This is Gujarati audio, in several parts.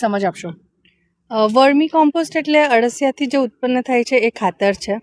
સમજ આપશો? વર્મી કોમ્પોસ્ટ એટલે અળસિયાથી જે ઉત્પન્ન થાય છે એ ખાતર છે.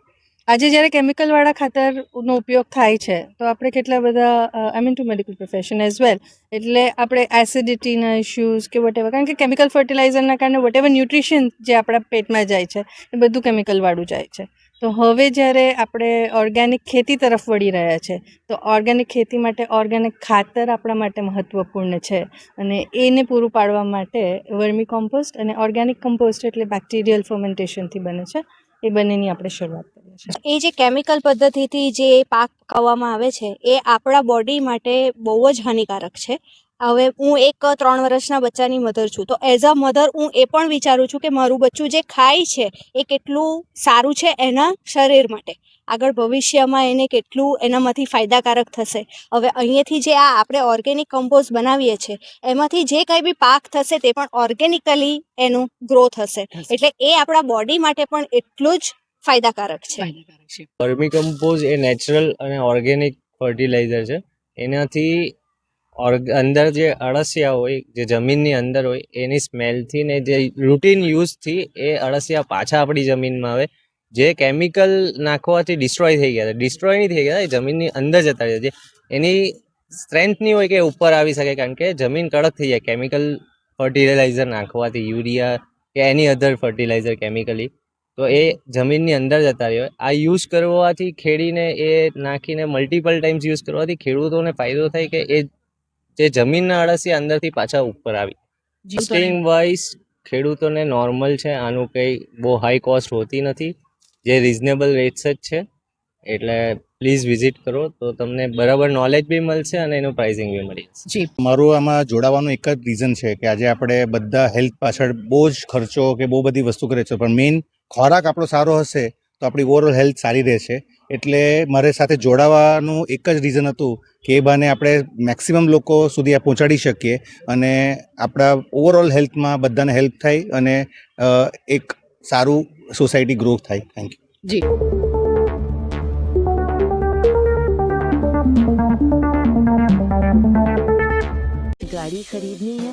આજે જ્યારે કેમિકલવાળા ખાતરનો ઉપયોગ થાય છે, તો આપણે કેટલા બધા I mean to medical profession as well એટલે આપણે એસિડિટીના ઇશ્યુઝ કે વટેવર કારણ કે કેમિકલ ફર્ટિલાઇઝરના કારણે વટેવર ન્યુટ્રિશન જે આપણા પેટમાં જાય છે, એ બધું કેમિકલવાળું જાય છે. તો હવે જ્યારે આપણે ઓર્ગેનિક ખેતી તરફ વળી રહ્યા છે, તો ઓર્ગેનિક ખેતી માટે ઓર્ગેનિક ખાતર આપણા માટે મહત્ત્વપૂર્ણ છે અને એને પૂરું પાડવા માટે વર્મી કોમ્પોસ્ટ અને ઓર્ગેનિક કમ્પોસ્ટ એટલે બેક્ટેરિયલ ફર્મેન્ટેશનથી બને છે, એ બંનેની આપણે શરૂઆત કરીએ છીએ. એ જે કેમિકલ પદ્ધતિથી જે પાક પકવવામાં આવે છે, એ આપણા બોડી માટે બહુ જ હાનિકારક છે. હવે હું એક ત્રણ વર્ષના બચ્ચાની મધર છું. તો એઝ અ મધર હું એ પણ વિચારું છું કે મારું બચ્ચું જે ખાય છે એ કેટલું સારું છે એના શરીર માટે. આગળ ભવિષ્યમાં એને કેટલું એનામાંથી ફાયદાકારક થશે. હવે અહીંયાથી જે આ આપણે ઓર્ગેનિક કમ્પોઝ બનાવીએ છીએ એમાંથી જે કંઈ બી પાક થશે તે પણ ઓર્ગેનિકલી એનું ગ્રોથ હશે. એટલે એ આપણા બોડી માટે પણ એટલું જ ફાયદાકારક છે. ફાયદાકારક છે. વર્મી કમ્પોઝ એ નેચરલ અને ઓર્ગેનિક ફર્ટિલાઇઝર છે. એનાથી ઓર્ગ અંદર જે અળસિયા હોય, જે જમીનની અંદર હોય, એની સ્મેલથી ને જે રૂટીન યુઝથી એ અળસિયા પાછા આપણી જમીનમાં આવે. જે કેમિકલ નાખવાથી ડિસ્ટ્રોય થઈ ગયા ડિસ્ટ્રોય નહીં થઈ ગયા, એ જમીનની અંદર જતા રહે છે. એની સ્ટ્રેન્થ નહીં હોય કે ઉપર આવી શકે, કારણ કે જમીન કડક થઈ જાય. કેમિકલ ફર્ટિલાઇઝર નાખવાથી, યુરિયા કે એની અધર ફર્ટિલાઇઝર કેમિકલી તો એ જમીનની અંદર જતા રહ્યો આ યુઝ કરવાથી ખેડીને એ નાખીને મલ્ટિપલ ટાઈમ્સ યુઝ કરવાથી ખેડૂતોને ફાયદો થાય કે એ જે જમીનના અળસિયા અંદરથી પાછા ઉપર આવી. કોસ્ટિંગ વાઇઝ ખેડૂતોને નોર્મલ છે. આનું કંઈ બહુ હાઈ કોસ્ટ હોતી નથી. જે રિઝનેબલ રેટ્સ જ છે. એટલે પ્લીઝ વિઝિટ કરો. તો તમને બરાબર નોલેજ બી મળશે અને એનું પ્રાઇસિંગ બી મળી જશે. મારું આમાં જોડાવાનું એક જ રીઝન છે કે આજે આપણે બધા હેલ્થ પાછળ બહુ જ ખર્ચો કે બહુ બધી વસ્તુ કરે છે. પણ મેઇન ખોરાક આપણો સારો હશે તો આપણી ઓવરઓલ હેલ્થ સારી રહેશે એટલે મારે સાથે જોડાવાનું એક જ રીઝન હતું કે એ બાને આપણે મેક્સિમમ લોકો સુધી આ પહોંચાડી શકીએ અને આપણા ઓવરઓલ હેલ્થમાં બધાને હેલ્પ થાય અને અ, એક સારું સોસાયટી ગ્રો થાય થેન્ક યુ જી गाड़ी खरीदनी है